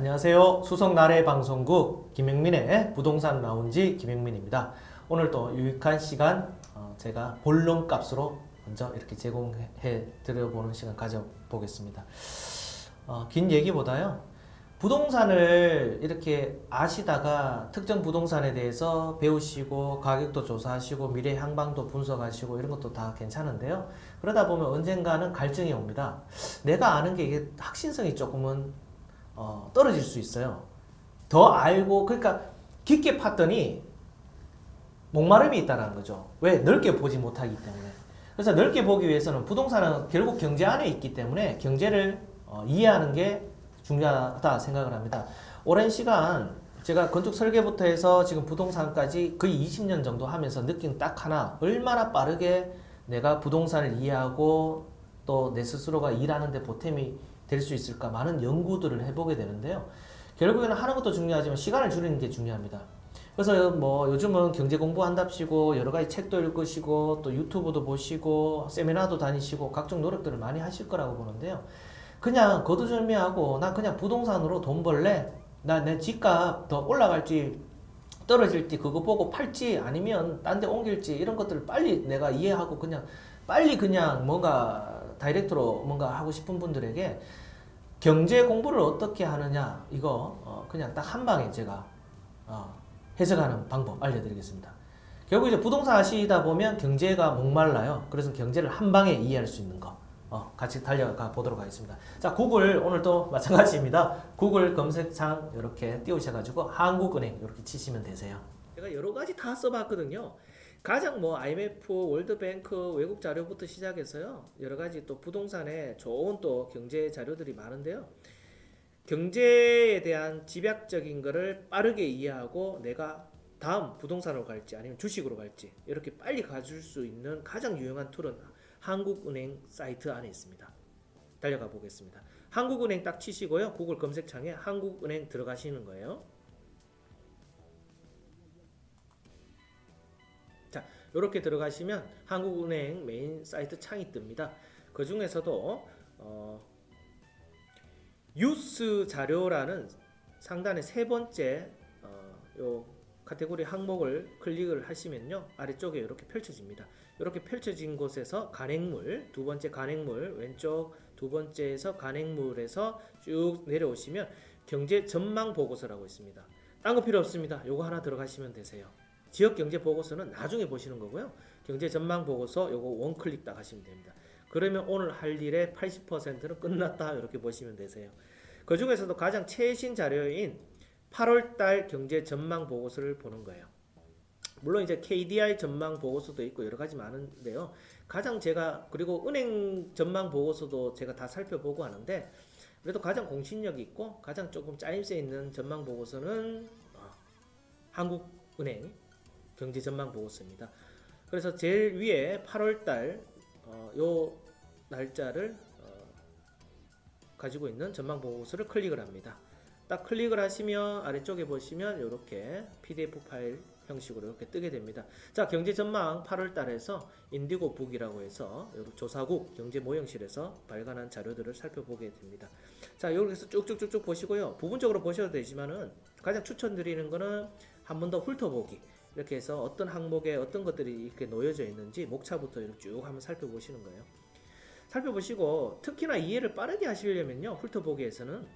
안녕하세요. 수성나래 방송국 김영민의 부동산 라운지 김영민입니다. 오늘 또 유익한 시간 어, 제가 본론 값으로 먼저 이렇게 제공해 드려보는 시간 가져보겠습니다. 어, 긴 얘기보다요. 부동산을 이렇게 아시다가 특정 부동산에 대해서 배우시고 가격도 조사하시고 미래 향방도 분석하시고 이런 것도 다 괜찮은데요. 그러다 보면 언젠가는 갈증이 옵니다. 내가 아는 게 이게 확신성이 조금은 어, 떨어질 수 있어요. 더 알고 그러니까 깊게 팠더니 목마름이 있다는 거죠. 왜 넓게 보지 못하기 때문에. 그래서 넓게 보기 위해서는 부동산은 결국 경제 안에 있기 때문에 경제를 어, 이해하는 게 중요하다 생각을 합니다. 오랜 시간 제가 건축 설계부터 해서 지금 부동산까지 거의 20년 정도 하면서 느낀 딱 하나 얼마나 빠르게 내가 부동산을 이해하고 또 내 스스로가 일하는데 보탬이 될 수 있을까 많은 연구들을 해보게 되는데요. 결국에는 하는 것도 중요하지만 시간을 줄이는 게 중요합니다. 그래서 뭐 요즘은 경제 공부한답시고 여러 가지 책도 읽으시고 또 유튜브도 보시고 세미나도 다니시고 각종 노력들을 많이 하실 거라고 보는데요. 그냥 거두절미하고 나 그냥 부동산으로 돈 벌래 나 내 집값 더 올라갈지 떨어질지 그거 보고 팔지 아니면 딴 데 옮길지 이런 것들을 빨리 내가 이해하고 그냥 빨리 그냥 뭔가 다이렉트로 뭔가 하고 싶은 분들에게 경제 공부를 어떻게 하느냐 이거 어, 그냥 딱 한 방에 제가 어, 해석하는 방법 알려드리겠습니다. 결국 이제 부동산 하시다 보면 경제가 목말라요. 그래서 경제를 한 방에 이해할 수 있는 거 어, 같이 달려가 보도록 하겠습니다. 자, 구글 오늘 또 마찬가지입니다. 구글 검색창 이렇게 띄우셔가지고 한국은행 이렇게 치시면 되세요. 제가 여러 가지 다 써봤거든요. 가장 뭐 IMF, 월드뱅크 외국 자료부터 시작해서요. 여러 가지 또 부동산에 좋은 또 경제 자료들이 많은데요. 경제에 대한 집약적인 거를 빠르게 이해하고 내가 다음 부동산으로 갈지 아니면 주식으로 갈지 이렇게 빨리 가줄 수 있는 가장 유용한 툴은 한국은행 사이트 안에 있습니다. 달려가 보겠습니다. 한국은행 딱 치시고요. 구글 검색창에 한국은행 들어가시는 거예요. 자, 이렇게 들어가시면 한국은행 메인 사이트 창이 뜹니다. 그 중에서도 어, 뉴스 자료라는 상단의 세 번째 어, 요 카테고리 항목을 클릭을 하시면요 아래쪽에 이렇게 펼쳐집니다. 이렇게 펼쳐진 곳에서 간행물 두 번째 간행물 왼쪽 두 번째에서 간행물에서 쭉 내려오시면 경제 전망 보고서라고 있습니다. 딴 거 필요 없습니다. 요거 하나 들어가시면 되세요. 지역 경제 보고서는 나중에 보시는 거고요. 경제 전망 보고서 요거 원 클릭 딱 하시면 됩니다. 그러면 오늘 할 일의 80%는 끝났다 이렇게 보시면 되세요. 그 중에서도 가장 최신 자료인 8월달 경제 전망 보고서를 보는 거예요. 물론 이제 KDI 전망 보고서도 있고 여러 가지 많은데요. 가장 제가 그리고 은행 전망 보고서도 제가 다 살펴보고 하는데 그래도 가장 공신력 있고 가장 조금 짜임새 있는 전망 보고서는 어, 한국은행 경제 전망 보고서입니다. 그래서 제일 위에 8월달 어, 요 날짜를 어, 가지고 있는 전망 보고서를 클릭을 합니다. 딱 클릭을 하시면 아래쪽에 보시면 이렇게 PDF 파일 형식으로 이렇게 뜨게 됩니다. 자, 경제 전망 8월 달에서 인디고 북이라고 해서 조사국 경제 모형실에서 발간한 자료들을 살펴보게 됩니다. 자, 여기서 쭉쭉쭉쭉 보시고요. 부분적으로 보셔도 되지만은 가장 추천드리는 거는 한 번 더 훑어보기. 이렇게 해서 어떤 항목에 어떤 것들이 이렇게 놓여져 있는지 목차부터 이렇게 쭉 한번 살펴보시는 거예요. 살펴보시고 특히나 이해를 빠르게 하시려면요. 훑어보기에서는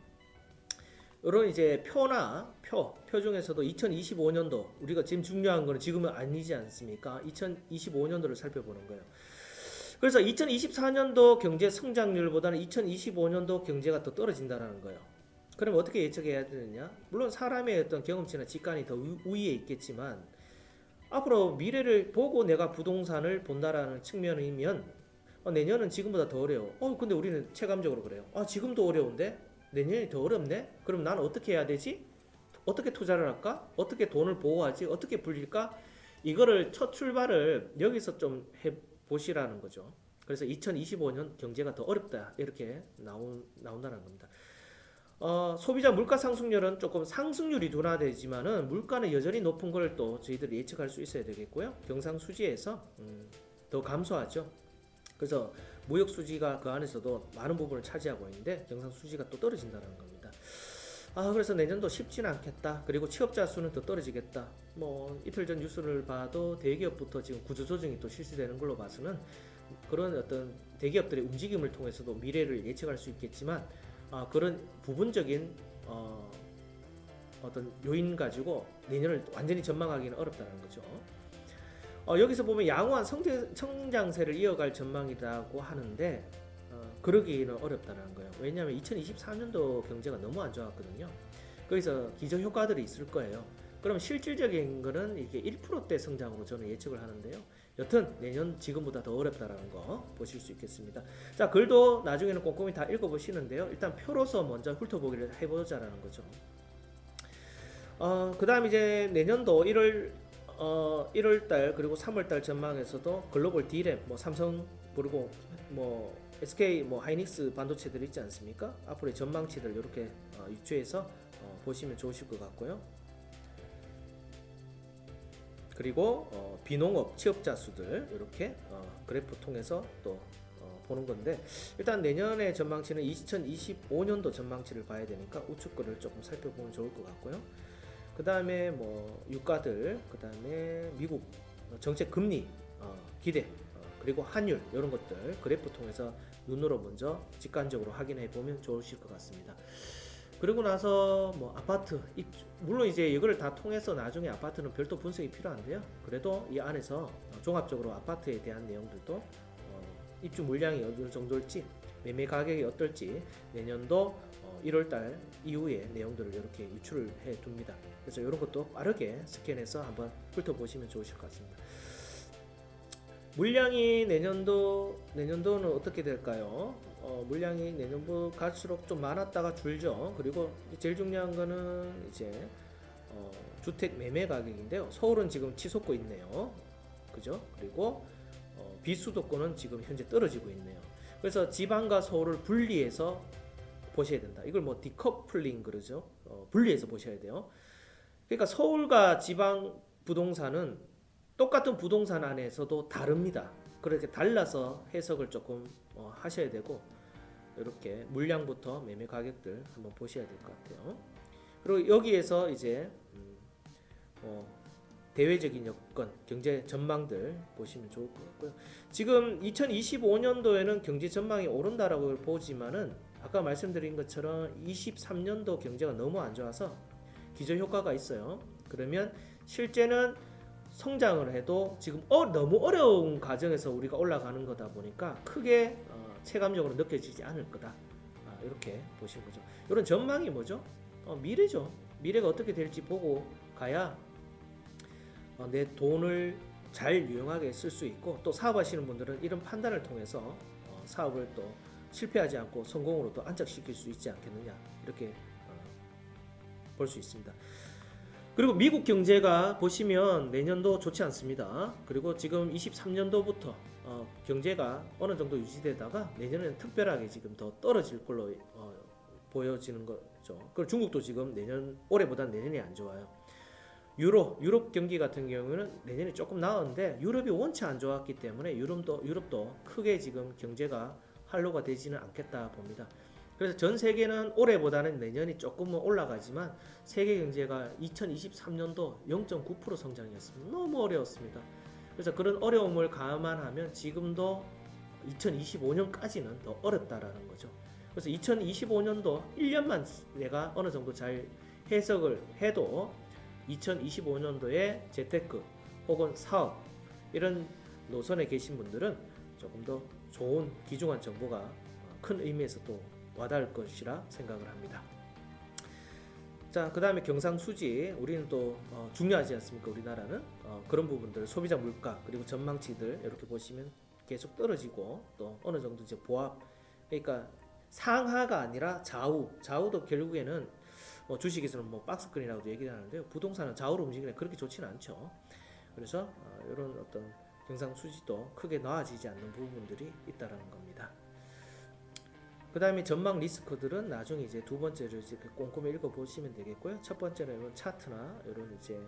이런 이제 표나 표, 표 중에서도 2025년도 우리가 지금 중요한 거는 지금은 아니지 않습니까? 2025년도를 살펴보는 거예요. 그래서 2024년도 경제 성장률보다는 2025년도 경제가 더 떨어진다라는 거예요. 그럼 어떻게 예측해야 되느냐? 물론 사람의 어떤 경험치나 직관이 더 우- 우위에 있겠지만 앞으로 미래를 보고 내가 부동산을 본다라는 측면이면 어, 내년은 지금보다 더 어려워. 어, 근데 우리는 체감적으로 그래요. 아, 지금도 어려운데 내년이 더 어렵네? 그럼 나는 어떻게 해야 되지? 어떻게 투자를 할까? 어떻게 돈을 보호하지? 어떻게 불릴까? 이거를 첫 출발을 여기서 좀 해보시라는 거죠. 그래서 2025년 경제가 더 어렵다. 이렇게 나온, 나온다는 겁니다. 어, 소비자 물가 상승률은 조금 상승률이 둔화되지만은 물가는 여전히 높은 걸 또 저희들이 예측할 수 있어야 되겠고요. 경상 수지에서 음, 더 감소하죠. 그래서 무역 수지가 그 안에서도 많은 부분을 차지하고 있는데 경상 수지가 또 떨어진다는 겁니다. 아 그래서 내년도 쉽지는 않겠다. 그리고 취업자 수는 더 떨어지겠다. 뭐 이틀 전 뉴스를 봐도 대기업부터 지금 구조조정이 또 실시되는 걸로 봐서는 그런 어떤 대기업들의 움직임을 통해서도 미래를 예측할 수 있겠지만 아, 그런 부분적인 어, 어떤 요인 가지고 내년을 완전히 전망하기는 어렵다는 거죠. 어, 여기서 보면 양호한 성장, 성장세를 이어갈 전망이라고 하는데 어, 그러기는 어렵다는 거예요. 왜냐하면 2024년도 경제가 너무 안 좋았거든요. 거기서 기저 효과들이 있을 거예요. 그럼 실질적인 거는 이게 1%대 성장으로 저는 예측을 하는데요. 여튼 내년 지금보다 더 어렵다라는 거 보실 수 있겠습니다. 자 글도 나중에는 꼼꼼히 다 읽어보시는데요. 일단 표로서 먼저 훑어보기를 해보자라는 거죠. 어, 그 다음 이제 내년도 1월 어, 1월 달 그리고 3월 달 전망에서도 글로벌 D램 뭐 삼성 그리고 뭐 SK 뭐 하이닉스 반도체들 있지 않습니까? 앞으로의 전망치들 이렇게 어, 유추해서 어, 보시면 좋으실 것 같고요. 그리고 어, 비농업 취업자 수들 이렇게 어, 그래프 통해서 또 어, 보는 건데 일단 내년의 전망치는 2025년도 전망치를 봐야 되니까 우측 거를 조금 살펴보면 좋을 것 같고요. 그 다음에 뭐 유가들, 그 다음에 미국 정책 금리 어, 기대, 어, 그리고 환율 이런 것들 그래프 통해서 눈으로 먼저 직관적으로 확인해 보면 좋으실 것 같습니다. 그리고 나서 뭐 아파트 입주 물론 이제 이거를 다 통해서 나중에 아파트는 별도 분석이 필요한데요. 그래도 이 안에서 어, 종합적으로 아파트에 대한 내용들도 어, 입주 물량이 어느 정도일지 매매 가격이 어떨지 내년도 어, 1월달 이후의 내용들을 이렇게 유출을 해 둡니다. 그래서 이런 것도 빠르게 스캔해서 한번 훑어보시면 좋으실 것 같습니다. 물량이 내년도 내년도는 어떻게 될까요? 어, 물량이 내년도 갈수록 좀 많았다가 줄죠. 그리고 제일 중요한 거는 이제 어, 주택 매매 가격인데요. 서울은 지금 치솟고 있네요. 그죠? 그리고 어, 비수도권은 지금 현재 떨어지고 있네요. 그래서 지방과 서울을 분리해서 보셔야 된다. 이걸 뭐 디커플링 그러죠. 어, 분리해서 보셔야 돼요. 그러니까 서울과 지방 부동산은 똑같은 부동산 안에서도 다릅니다. 그렇게 달라서 해석을 조금 어, 하셔야 되고 이렇게 물량부터 매매 가격들 한번 보셔야 될 것 같아요. 그리고 여기에서 이제 음, 어, 대외적인 여건, 경제 전망들 보시면 좋을 것 같고요. 지금 2025년도에는 경제 전망이 오른다라고 보지만은 아까 말씀드린 것처럼 23년도 경제가 너무 안 좋아서 기저 효과가 있어요. 그러면 실제는 성장을 해도 지금 어, 너무 어려운 과정에서 우리가 올라가는 거다 보니까 크게 어, 체감적으로 느껴지지 않을 거다. 아, 이렇게 보시는 거죠. 이런 전망이 뭐죠? 어, 미래죠. 미래가 어떻게 될지 보고 가야 어, 내 돈을 잘 유용하게 쓸 수 있고 또 사업하시는 분들은 이런 판단을 통해서 어, 사업을 또 실패하지 않고 성공으로 또 안착시킬 수 있지 않겠느냐 이렇게 어, 볼수 있습니다. 그리고 미국 경제가 보시면 내년도 좋지 않습니다. 그리고 지금 23년도부터 어, 경제가 어느 정도 유지되다가 내년에는 특별하게 지금 더 떨어질 걸로 어, 보여지는 거죠. 그리고 중국도 지금 내년 올해보다 내년이 안 좋아요. 유로 유럽 경기 같은 경우는 내년에 조금 나은데 유럽이 원체 안 좋았기 때문에 유럽도 유럽도 크게 지금 경제가 활로가 되지는 않겠다 봅니다. 그래서 전 세계는 올해보다는 내년이 조금은 올라가지만 세계 경제가 2023년도 0.9% 성장이었습니다. 너무 어려웠습니다. 그래서 그런 어려움을 감안하면 지금도 2025년까지는 더 어렵다라는 거죠. 그래서 2025년도 1년만 내가 어느 정도 잘 해석을 해도 2025년도에 재테크 혹은 사업 이런 노선에 계신 분들은 조금 더 좋은 귀중한 정보가 큰 의미에서 또 와닿을 것이라 생각을 합니다. 자, 그 다음에 경상수지 우리는 또 어, 중요하지 않습니까? 우리나라는 어, 그런 부분들 소비자 물가 그리고 전망치들 이렇게 보시면 계속 떨어지고 또 어느 정도 이제 보합 그러니까 상하가 아니라 좌우 좌우도 결국에는 뭐 주식에서는 뭐 박스권이라고도 얘기를 하는데요. 부동산은 좌우로 움직이는 그렇게 좋지는 않죠. 그래서 어, 이런 어떤 경상수지도 크게 나아지지 않는 부분들이 있다라는 겁니다. 그 다음에 전망 리스크들은 나중에 이제 두 번째를 이제 꼼꼼히 읽어 보시면 되겠고요. 첫 번째는 이런 차트나 이런 이제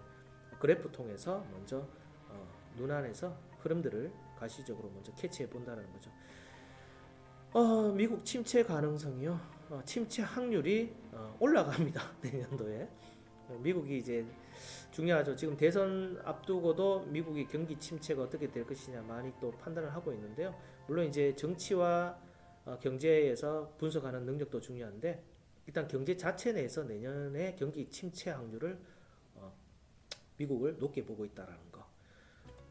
그래프 통해서 먼저 어, 눈 안에서 흐름들을 가시적으로 먼저 캐치해 본다는 거죠. 어, 미국 침체 가능성이요. 어, 침체 확률이 어, 올라갑니다 내년도에 어, 미국이 이제 중요하죠. 지금 대선 앞두고도 미국의 경기 침체가 어떻게 될 것이냐 많이 또 판단을 하고 있는데요. 물론 이제 정치와 어, 경제에서 분석하는 능력도 중요한데 일단 경제 자체 내에서 내년에 경기 침체 확률을 어, 미국을 높게 보고 있다라는 거.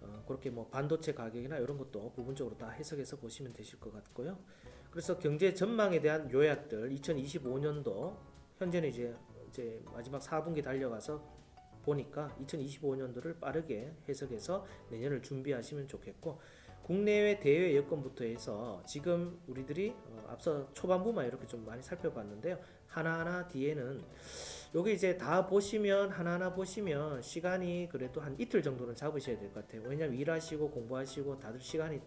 어, 그렇게 뭐 반도체 가격이나 이런 것도 부분적으로 다 해석해서 보시면 되실 것 같고요. 그래서 경제 전망에 대한 요약들 2025년도 현재는 이제 이제 마지막 4분기 달려가서 보니까 2025년도를 빠르게 해석해서 내년을 준비하시면 좋겠고 국내외 대외 여건부터 해서 지금 우리들이 어, 앞서 초반부만 이렇게 좀 많이 살펴봤는데요. 하나하나 뒤에는 요게 이제 다 보시면 하나하나 보시면 시간이 그래도 한 이틀 정도는 잡으셔야 될 것 같아요. 왜냐면 일하시고 공부하시고 다들 시간이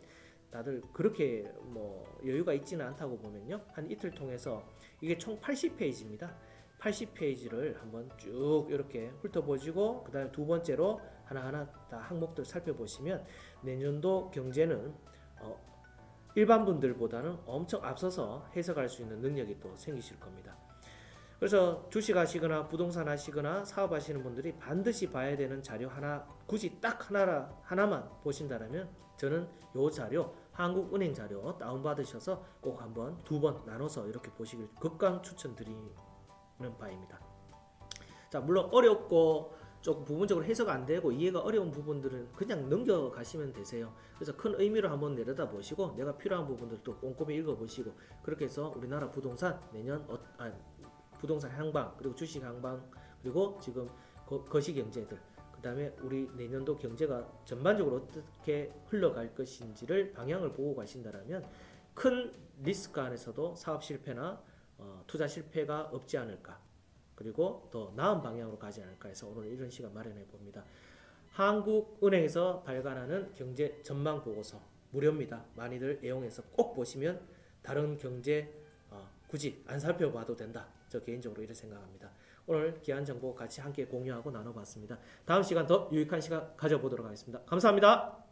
다들 그렇게 뭐 여유가 있지는 않다고 보면요. 한 이틀 통해서 이게 총 80페이지입니다. 80페이지를 한번 쭉 이렇게 훑어보시고 그 다음에 두 번째로 하나하나 다 항목들 살펴보시면 내년도 경제는 어, 일반 분들보다는 엄청 앞서서 해석할 수 있는 능력이 또 생기실 겁니다. 그래서 주식 하시거나 부동산 하시거나 사업 하시는 분들이 반드시 봐야 되는 자료 하나 굳이 딱 하나 하나만 보신다면 저는 요 자료 한국은행 자료 다운 받으셔서 꼭 한번 두 번 나눠서 이렇게 보시길 극강 추천드리는 바입니다. 자 물론 어렵고 조금 부분적으로 해석 안 되고 이해가 어려운 부분들은 그냥 넘겨가시면 되세요. 그래서 큰 의미를 한번 내려다 보시고 내가 필요한 부분들도 꼼꼼히 읽어보시고 그렇게 해서 우리나라 부동산 내년 어, 아, 부동산 향방 그리고 주식 향방 그리고 지금 거, 거시 경제들 그 다음에 우리 내년도 경제가 전반적으로 어떻게 흘러갈 것인지를 방향을 보고 가신다라면 큰 리스크 안에서도 사업 실패나 어, 투자 실패가 없지 않을까 그리고 더 나은 방향으로 가지 않을까 해서 오늘 이런 시간 마련해 봅니다. 한국은행에서 발간하는 경제 전망 보고서 무료입니다. 많이들 애용해서 꼭 보시면 다른 경제 어, 굳이 안 살펴봐도 된다. 저 개인적으로 이렇게 생각합니다. 오늘 귀한 정보 같이 함께 공유하고 나눠봤습니다. 다음 시간 더 유익한 시간 가져보도록 하겠습니다. 감사합니다.